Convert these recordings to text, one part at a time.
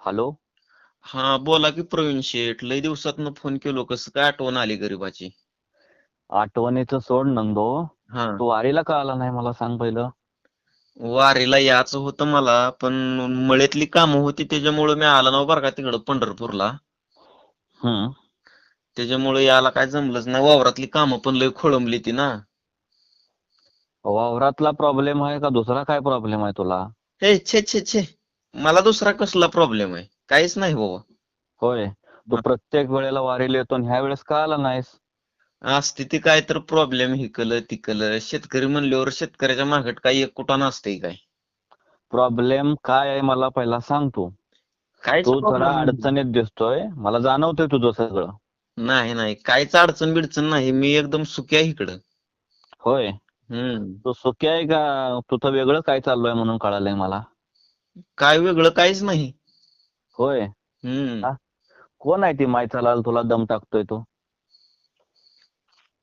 Hello हा बोला की प्रवीण शेठ. लय दिवसातनं फोन केलो. कसं काय आठवण आली गरीबाची? आठवणीचं सोड नंदो. हा. तू वारीला का आला नाही मला सांग पहिलं? वारीला यायचं होतं मला पण मळ्यातली कामं होती त्याच्यामुळे मी आला नव्हतं बरं का तिकडं पंढरपूरला. हम्म. त्याच्यामुळे यायला काय जमलंच नाही. वावरातली कामं पण लय खोळंबली ती ना. वावरातला प्रॉब्लेम आहे का? दुसरा काय प्रॉब्लेम आहे तुला? हे छे छे छे. मला दुसरा कसला प्रॉब्लेम आहे? काहीच नाही बाबा. होय. तू. प्रत्येक वेळेला वारीला येतो आणि ह्या वेळेस का आला नाहीस? असते ती काय तर प्रॉब्लेम हिकलं तिकलं. शेतकरी म्हणल्यावर शेतकऱ्याच्या मागट काही एक कुठं नसते काय? प्रॉब्लेम काय आहे मला पहिला सांग तू. काहीच तू जरा. अडचणीत दिसतोय. मला जाणवतोय तुझं सगळं. नाही नाही. काहीच अडचण बिडचण नाही. मी एकदम सुखी आहे इकडं होय. हम्म. तू सुखी आहे का? तुझं वेगळं काय चालू आहे म्हणून कळालंय मला. काय वेगळं काहीच नाही. होय. हम्म. कोण आहे ती माय चालाल तुला दम टाकतोय तो.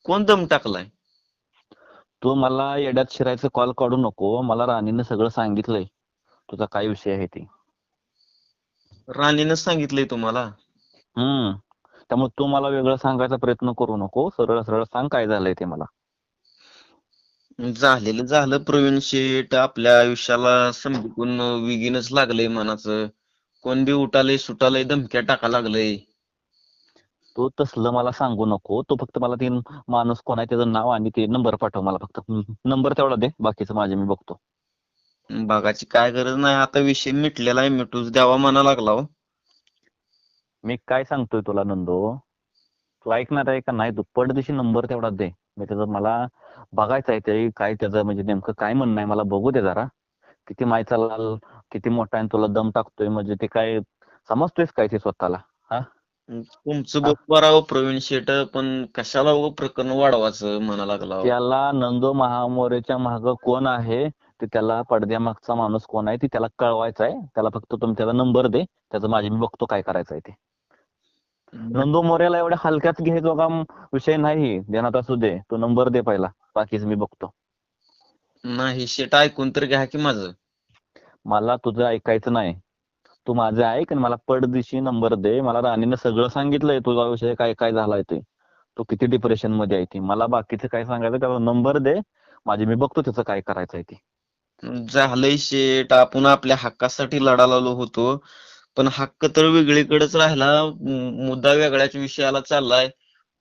कोण दम टाकलाय? तू मला येड्यात शिरायचं कॉल काढू नको. मला राणीनं सगळं सांगितलंय. तुझा काय विषय आहे ते? राणीनं सांगितलंय तुम्हाला? हम्म. त्यामुळे तू मला वेगळं सांगायचा प्रयत्न करू नको. सरळ सरळ सांग काय झालंय ते मला. झालेलं झालं. प्रवीण शेठ आपल्या आयुष्याला समजून विगीनच लागलंय मनाचं. कोण बी उठालय सुटालय धमक्या टाका लागलंय. तू तसलं मला सांगू नको. तू फक्त मला ते माणूस कोण आहे त्याचं नाव आणि ते नंबर पाठव मला फक्त. नंबर तेवढा दे. बाकीचं माझे मी बघतो. बघाची काय गरज नाही. आता विषय मिटलेला आहे. मिटूच द्यावा म्हणा लागला हो. मी काय सांगतोय तुला नंदो? तू ऐकणार आहे का? नाही तू पडदिशी नंबर तेवढा दे. मी त्याचं मला बघायचं आहे ते काय त्याचं म्हणजे नेमकं काय म्हणणं आहे मला बघू दे जरा. किती माय चालाल किती मोठा आहे तुला दम टाकतोय म्हणजे ते काय समजतोयस काय ते स्वतःला तुमचं बघ बरावं प्रवीण शेठ पण कशाला प्रकरण वाढवायचं म्हणा लागला. त्याला नंदो महामोरेच्या माग कोण आहे ते त्याला पडद्यामागचा माणूस कोण आहे ते त्याला कळवायचं आहे. त्याला फक्त तुम्ही त्याचा नंबर दे त्याचं माझे मी बघतो काय करायचं आहे ते. नंदो मोरेला एवढ्या हलक्यात घ्यायचो का विषय नाही देण्यात असू दे तो नंबर दे पहिला. बाकीच मी बघतो. नाही शेठ ऐकून तर घ्या की माझं. मला तुझं ऐकायचं नाही. तू माझं ऐक आणि मला पडदिशी नंबर दे. मला राणीनं सगळं सांगितलंय तुझा विषय काय काय झालाय ते. तू किती डिप्रेशनमध्ये आहे ती. मला बाकीचं काय सांगायचं त्याला नंबर दे. माझे मी बघतो त्याचं काय करायचंय ते. झालंय शेठ आपण आपल्या हक्कासाठी लढायला होतो. पण हक्क तर वेगळीकडेच राहिला. मुद्दा वेगळ्याच विषयाला चाललाय.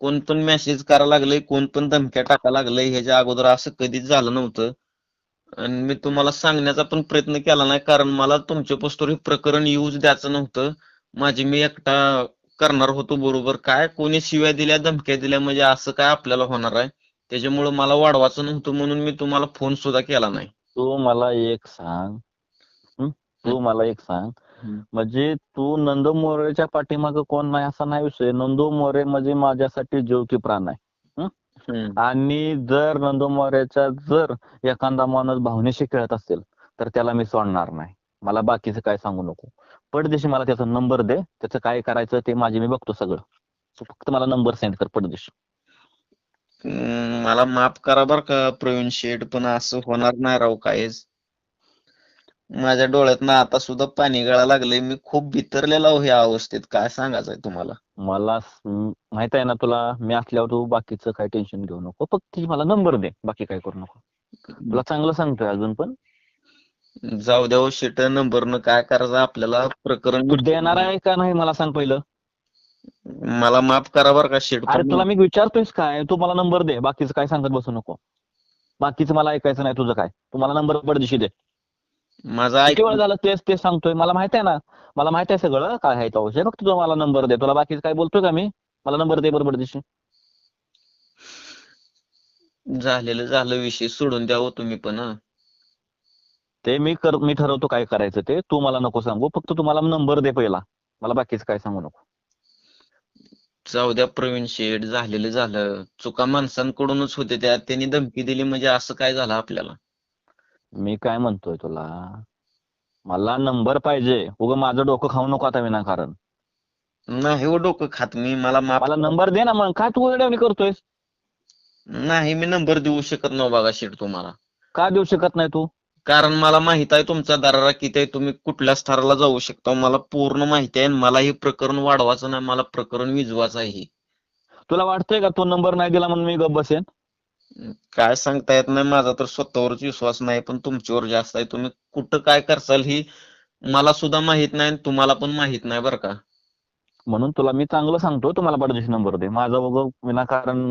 कोण पण मेसेज करायला लागलंय कोण पण धमक्या टाकायला लागलंय ह्याच्या अगोदर असं कधीच झालं नव्हतं. आणि मी तुम्हाला सांगण्याचा पण प्रयत्न केला नाही कारण मला तुमच्या पोस्टवर हे प्रकरण यूज द्यायचं नव्हतं. माझी मी एकटा करणार होतो बरोबर. काय कोणी शिव्या दिल्या धमक्या दिल्या म्हणजे असं काय आपल्याला होणार आहे? त्याच्यामुळे मला वाढवायचं नव्हतं म्हणून मी तुम्हाला फोन सुद्धा केला नाही. तू मला एक सांग? तू मला एक सांग. म्हणजे तू नंदू मोरेच्या पाठीमागे कोण नाही असा नाही विषय. नंदू मोरे म्हणजे माझ्यासाठी जीव की प्राण आहे. आणि जर नंदू मोरेच्या जर एखादा माणूस भावनेशी खेळत असेल तर त्याला मी सोडणार नाही. मला बाकीचं काय सांगू नको. पडदेशी मला त्याचा नंबर दे. त्याचं काय करायचं ते माझे मी बघतो सगळं. फक्त मला नंबर सेंड कर पडदेशी. मला माफ करा बर का प्रवीण शेठ पण असं होणार नाही राव काहीच. माझ्या डोळ्यातनं आता सुद्धा पाणी गळायला लागलंय. मी खूप भितरलेला हो ह्या अवस्थेत. काय सांगायचंय तुम्हाला? मला माहीत आहे ना तुला मी असल्यावर तू बाकीचं काय टेन्शन घेऊ नको. फक्त मला नंबर दे. बाकी काय करू नको. तुला चांगलं सांगतोय अजून पण. जाऊ द्या हो शेठ नंबरनं काय करायचं आपल्याला प्रकरण देणार आहे का नाही मला सांग पहिलं? मला माफ करा बर का शेठ अरे तुला मी विचारतोयस काय? तू मला नंबर दे. बाकीचं काय सांगत बसू नको. बाकीचं मला ऐकायचं नाही तुझं काय. तू मला नंबर पडदिशी दे. माझं किती वेळ झालं तेच तेच सांगतोय. मला माहीत आहे ना. मला माहीत आहे सगळं काय आहे तो विषय. फक्त तू मला नंबर दे. तुला बाकीचं काय बोलतोय का मी? मला नंबर दे बरोबर दिशी झालेलं झालं विषय. सोडून द्या हो तुम्ही पण हं. ते मी कर मी ठरवतो काय करायचं ते. तू मला नको सांगू. फक्त तू मला नंबर दे पहिला. मला बाकीचं काय सांगू नको. जाऊ द्या प्रवीण शेठ. झालेलं झालं. चुका माणसांकडूनच होते त्या. त्यांनी धमकी दिली म्हणजे असं काय झालं आपल्याला? मी काय म्हणतोय तुला? मला नंबर पाहिजे. उगं माझं डोकं खाऊ नको आता विनाकारण नाही हो डोकं खात मी. मला माफ मला नंबर दे ना मग. काय तू वेळेवणी करतोयस? नाही मी नंबर देऊ शकत नाही बघा शेठ तुम्हाला. का देऊ शकत नाही तू? कारण मला माहीत आहे तुमचा दरारा किती आहे. तुम्ही कुठल्या स्तराला जाऊ शकता. मला पूर्ण माहिती आहे. आणि मला हे प्रकरण वाढवायचं नाही. मला प्रकरण विजवायचं आहे. हे. तुला वाटतंय का तो नंबर नाही दिला म्हणून मी गप्प बसेन? काय सांगता येत नाही माझा तर स्वतःवरच विश्वास नाही पण तुमच्यावर जास्त आहे. तुम्ही कुठं काय करसाल ही मला सुद्धा माहीत नाही आणि तुम्हाला पण माहीत नाही बरं का. म्हणून तुला मी चांगलं सांगतो तुम्हाला परदेशी पडदेशी नंबर दे. माझा बघ विनाकारण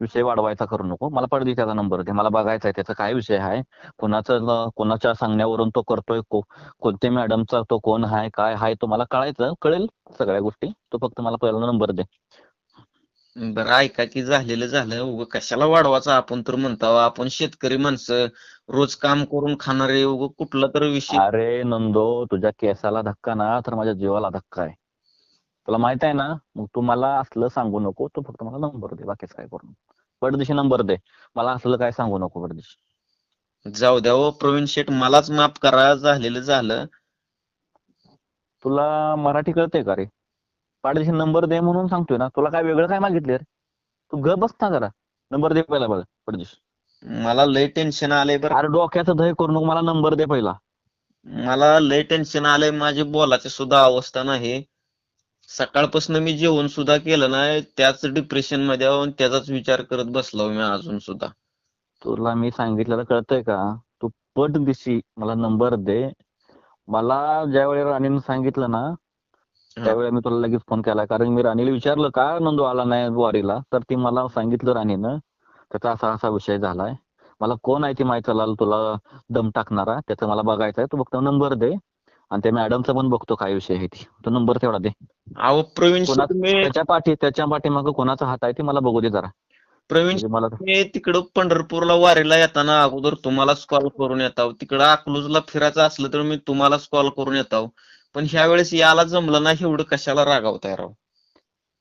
विषय वाढवायचा करू नको. मला परदेशाचा नंबर दे. मला बघायचा आहे त्याचा काय विषय आहे? कोणाचं कोणाच्या सांगण्यावरून तो करतोय कोणत्या मॅडमचा तो कोण आहे काय आहे तो मला कळायचं. कळेल सगळ्या गोष्टी. तो फक्त मला पहिला नंबर दे. बरं ऐका की झालेलं झालं. उगं कशाला वाढवायचं? आपण तर म्हणतो आपण शेतकरी माणसं. रोज काम करून खाणारे उगं कुठला तर विषय. अरे नंदो तुझ्या केसाला धक्का ना तर माझ्या जीवाला धक्का आहे. तुला माहीत आहे ना मग तू मला असलं सांगू नको तू फक्त मला नंबर दे बाकीच काय करू नको. पडदेशी नंबर दे. मला असलं काय सांगू नको पडदेशी जाऊ द्या हो प्रवीण शेठ मलाच माफ करा झालेलं झालं. तुला मराठी कळते का रे? पाडदेशी नंबर दे म्हणून सांगतोय ना तुला काय वेगळं काय मागितले रे? तू ग बस ना जरा. नंबर दे पहिला बघ पडदेशी मला लय टेन्शन आलंय बरं. अरे डोक्याचं दही करू नको मला नंबर दे पहिला. मला लय टेन्शन आलंय माझी बोलाची सुद्धा अवस्था नाही. सकाळपासून मी जेवण सुद्धा केलं नाही त्याच डिप्रेशनमध्ये आहो आणि त्याचाच विचार करत बसलो मी अजून सुद्धा. तुला मी सांगितलेलं कळतंय का? तू पट दिशी मला नंबर दे. मला ज्यावेळी राणीनं सांगितलं ना त्यावेळी मी तुला लगेच फोन केला. कारण मी राणीला विचारलं का नंदू आला नाही वारीला? तर ती मला सांगितलं राणीनं त्याचा असा असा विषय झालाय. मला कोण आहे ती माहिती लाल तुला दम टाकणारा त्याचं मला बघायचं आहे तू फक्त नंबर दे आणि त्या मॅडमचा पण बघतो काय विषय आहे ती. तो नंबर तेवढा दे. अहो प्रवीण त्याच्या पाठी त्याच्या पाठीमागं कोणाचा हात आहे ते मला बघू दे जरा. प्रवीण म्हणजे मला तिकडं पंढरपूरला वारीला येताना अगोदर तुम्हालाच कॉल करून येताव तिकडं अकलूजला फिरायचं असलं तर मी तुम्हालाच कॉल करून येताव पण ह्या वेळेस याला जमलं नाही एवढं कशाला रागावताय राव?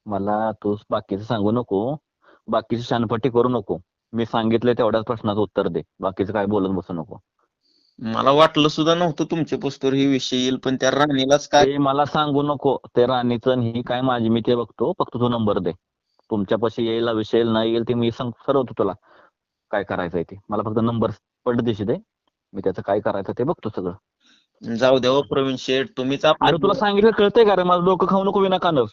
मला तू बाकीचं सांगू नको. बाकीची शानपट्टी करू नको. मी सांगितलं तेवढ्याच प्रश्नाचं उत्तर दे. बाकीचं काय बोलत बसू नको. मला वाटलं सुद्धा नव्हतं तुमच्या पोस्टवर हे विषय येईल पण त्या राणीलाच काय ते मला सांगू नको. ते राणीचं आणि ही काय माझी मी ते बघतो. फक्त तू नंबर दे. तुमच्यापाशी येईल विषय येईल नाही येईल ते मी सांग ठरवतो तुला. काय करायचंय ते. मला फक्त नंबर पडदेशी दे. मी त्याचं काय करायचं ते बघतो सगळं. जाऊ द्या हो प्रवीण शेठ तुम्हीच अरे तुला आपलं सांगितलं कळतंय का रे? माझं डोकं खाऊ नको विनाकारण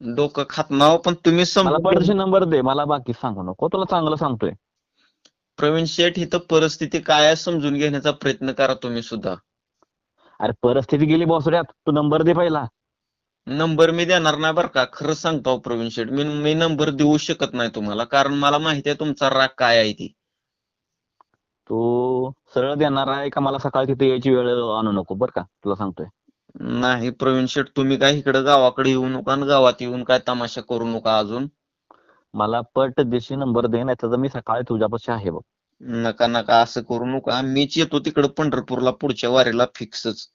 डोकं खात नाव पण तुम्ही मला नंबर दे मला बाकी सांगू नको. तुला चांगलं सांगतोय. प्रवीण शेठ इथं परिस्थिती काय आहे समजून घेण्याचा प्रयत्न करा तुम्ही सुद्धा. अरे परिस्थिती गेली बॉसड्यात तू नंबर दे पहिला. नंबर मी देणार नाही बरं का? खरंच सांगतो अहो प्रवीण शेठ मी मी नंबर देऊ शकत नाही तुम्हाला कारण मला माहिती आहे तुमचा राग काय आहे ती. तू सरळ देणार आहे का? मला सकाळी तिथे यायची वेळ आणू नको बरं का? तुला सांगतोय. नाही प्रवीण शेठ तुम्ही काय इकडे गावाकडे येऊ नका आणि गावात येऊन काय तमाशा करू नका अजून. मला पट देशी नंबर दे नाही तर मी सकाळी तुझ्यापाशी आहे बघ. नका नका असं करू नका. मीच येतो तिकडे पंढरपूरला पुढच्या वारीला फिक्सच.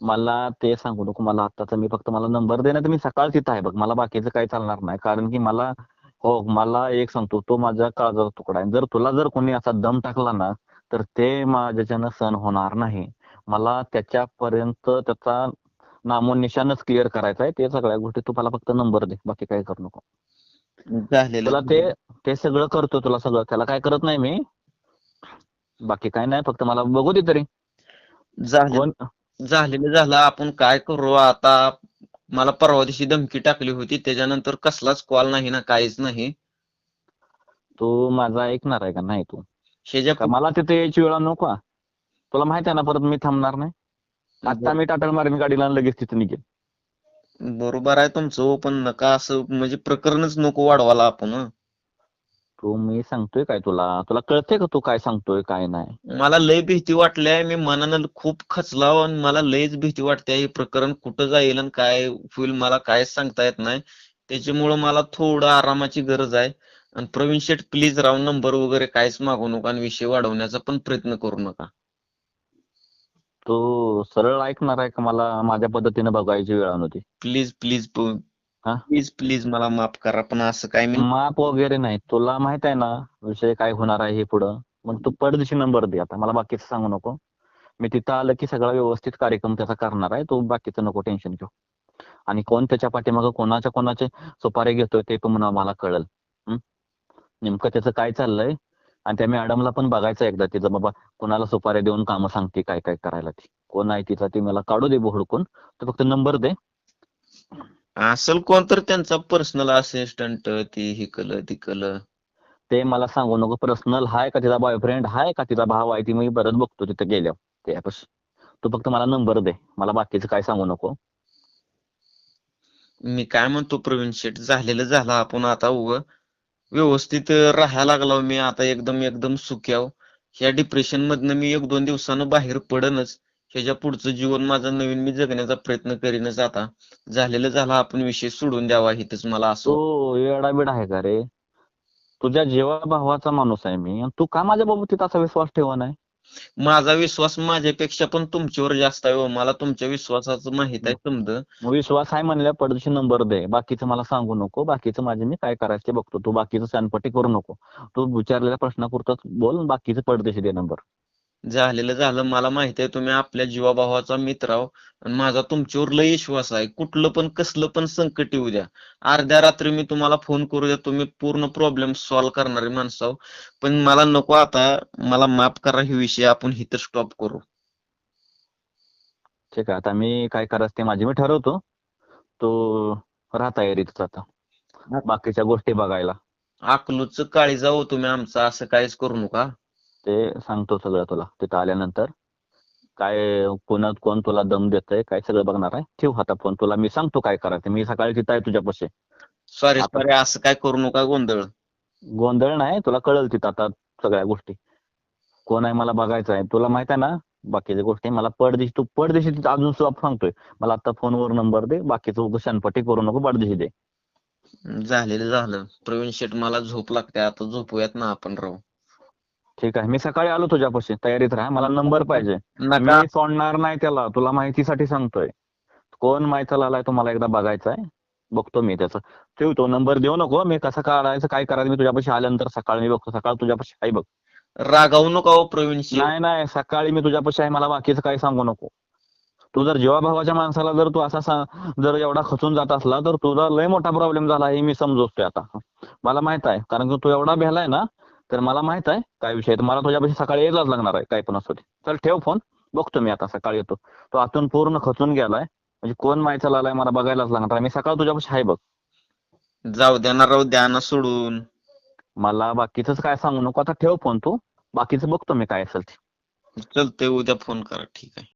मला ते सांगू नको मला आत्ताच मी फक्त मला नंबर दे नाही तर मी सकाळ तिथं आहे बघ. मला बाकीचं काही चालणार नाही कारण की मला हो मला एक सांगतो तो माझ्या काळजाचा तुकडा आहे. जर तुला जर कोणी असा दम टाकला ना तर ते माझ्याच्यानं सहन होणार नाही. मला त्याच्यापर्यंत त्याचा नामोनिशानच क्लिअर करायचा आहे. ते सगळ्या गोष्टी तू मला फक्त नंबर दे. बाकी काही करू नको. तुला ते ते सगळं करतो तुला सगळं. त्याला काय करत नाही मी. बाकी काय नाही. फक्त मला बघू दे तरी. झालेलं. झालं. आपण काय करू? आता मला परवा दिवशी धमकी टाकली होती. त्याच्यानंतर कसलाच कॉल नाही ना. काहीच नाही. तू माझा ऐकणार आहे का? नाही तू. मला तिथे यायची वेळ नको? तुला माहीत आहे ना परत मी थांबणार नाही. आता मी टाटा मारेन गाडीला आणि लगेच तिथे निघेन. बरोबर आहे तुमचं पण नका असं म्हणजे प्रकरणच नको वाढवायला आपण. तू मी सांगतोय काय तुला? तुला कळतंय का तू काय सांगतोय काय नाही? मला लय भीती वाटली आहे मी मनानं खूप खचला आणि मला लयच भीती वाटते हे प्रकरण कुठं जाईल आणि काय होईल मला कायच सांगता येत नाही. त्याच्यामुळं मला थोडं आरामाची गरज आहे. आणि प्रवीण शेठ प्लीज राव नंबर वगैरे काहीच मागू नका आणि विषय वाढवण्याचा पण प्रयत्न करू नका. तू सरळ ऐकणार आहे का मला? माझ्या पद्धतीने बघायची वेळ नव्हती प्लीज प्लीज हा? प्लीज प्लीज मला माफ करा पण असं काय मी माप वगैरे नाही. तुला माहीत आहे ना विषय काय होणार आहे हे पुढं? मग तू पडदेशी नंबर दे आता. मला बाकीचं सांगू नको. मी तिथं आलं की सगळा व्यवस्थित कार्यक्रम त्याचा करणार आहे. तू बाकीचं नको टेन्शन घेऊ. आणि कोण त्याच्या पाठीमागं कोणाच्या कोणाचे सुपारी घेतोय ते पण मला कळल? नेमकं त्याचं काय चाललंय? आणि त्या मॅडमला पण बघायचं एकदा तिचं बाबा कोणाला सुपाऱ्या देऊन कामं सांगते काय काय करायला ती? कोण आहे तिचा? ती मला काढू दे हुडकून तर फक्त नंबर दे. असेल कोण तर त्यांचा पर्सनल असिस्टंट ती हिकलं तिकलं ते मला सांगू नको पर्सनल हाय का तिचा बॉयफ्रेंड हाय का तिचा भाव आहे? ती मी परत बघतो तिथे गेल्यावर त्यापाशी. तू फक्त मला नंबर दे. मला बाकीचं काय सांगू नको. मी काय म्हणतो प्रवीण शेठ? झालेलं झालं आपण आता उग. व्यवस्थित राहायला लागलो मी. आता एकदम एकदम सुख्याव ह्या डिप्रेशन मधनं मी एक दोन दिवसानं बाहेर पडनच. ह्याच्या पुढचं जीवन माझं नवीन मी जगण्याचा प्रयत्न करीनच आता. झालेलं झालं आपण विषय सोडून द्यावा हिथच मला असं. हो, येडाबीड आहे का रे? तुझ्या जेवा भावाचा माणूस आहे मी. आणि तू का माझ्या बाबतीत असा विश्वास ठेवा नाही माझा विश्वास माझ्यापेक्षा पण तुमच्यावर जास्त आहे हो. मला तुमच्या विश्वासाचं माहीत आहे समज. मग विश्वास आहे म्हणल्या पडदेशी नंबर दे. बाकीचं मला सांगू नको. बाकीचं माझे मी काय करायचं ते बघतो. तू बाकीचं शानपट्टी करू नको. तू विचारलेल्या प्रश्नापुरताच बोल. बाकीचं पडदेशी दे नंबर. झालेलं झालं. मला माहीत आहे तुम्ही आपल्या जीवाभावाचा मित्र आहो. आणि माझा तुमच्यावर लय विश्वास आहे. कुठलं पण कसलं पण संकट येऊ द्या. अर्ध्या रात्री मी तुम्हाला फोन करू द्या. तुम्ही पूर्ण प्रॉब्लेम सॉल्व्ह करणारे माणसं आहो. पण मला नको आता मला माफ करा हे विषय. आपण इथं स्टॉप करू. ठीक आहे. आता मी काय करायचं ते माझे मी ठरवतो. तो राहा तयारीतच आता. बाकीच्या गोष्टी बघायला. अकलूच काळी जाऊ तुम्ही आमचं. असं काहीच करू नका. ते सांगतो सगळं तुला तिथं आल्यानंतर. काय कोणात कोण तुला दम देतंय काय सगळं बघणार आहे. ठेव आता फोन तुला मी सांगतो काय करायचं. मी सकाळी तिथं आहे तुझ्यापाशी सॉरी आता- सॉरी असं काय करू नका गोंधळ. गोंधळ नाही तुला कळल तिथं आता सगळ्या गोष्टी. कोण आहे मला बघायचं आहे. तुला माहीत आहे ना बाकीच्या गोष्टी मला पडदिशी तू पडदिशी तिथं अजून सुद्धा सांगतोय. मला आता फोनवर नंबर दे बाकीचं उगाच शानपट्टी करू नको पडदिशी दे. झालेलं झालं. प्रवीण शेठ मला झोप लागते. आता झोपूयात ना आपण राहू. ठीक आहे. मी सकाळी आलो तुझ्यापाशी. तयारीत राहा. मला नंबर पाहिजे. मी सोडणार नाही त्याला. तुला माहितीसाठी सांगतोय. कोण माहिती आलाय तो मला एकदा बघायचा आहे बघतो मी त्याचं. ठेव तो नंबर देऊ नको. मी कसं काढायचं काय करायचं मी तुझ्यापाशी आल्यानंतर सकाळी मी बघतो. सकाळ तुझ्यापाशी आहे बघ. रागावू नका प्रवीण नाही नाही. सकाळी मी तुझ्यापाशी आहे. मला बाकीचं काही सांगू नको. तू जर जीवाभावाच्या माणसाला जर तू असा जर एवढा खचून जात असला तर तुझा लय मोठा प्रॉब्लेम झाला हे मी समजतोय आता. मला माहीत आहे. कारण की तू एवढा भेलाय ना तर मला माहीत आहे काय विषय. तर मला तुझ्यापाशी सकाळी यायलाच लागणार आहे काय पण असू दे. चल ठेव फोन बघतो मी आता सकाळी येतो. तो आतून पूर्ण खचून गेलाय. म्हणजे कोण माहिती आलाय मला बघायलाच लागणार आहे. मी सकाळ तुझ्यापाशी आहे बघ. जाऊ द्या ना राहू द्या ना सोडून. मला बाकीच काय सांगू नको. आता ठेव फोन तू. बाकीचं बघतो मी काय असेल ते. चलतंय उद्या फोन करा ठीक आहे.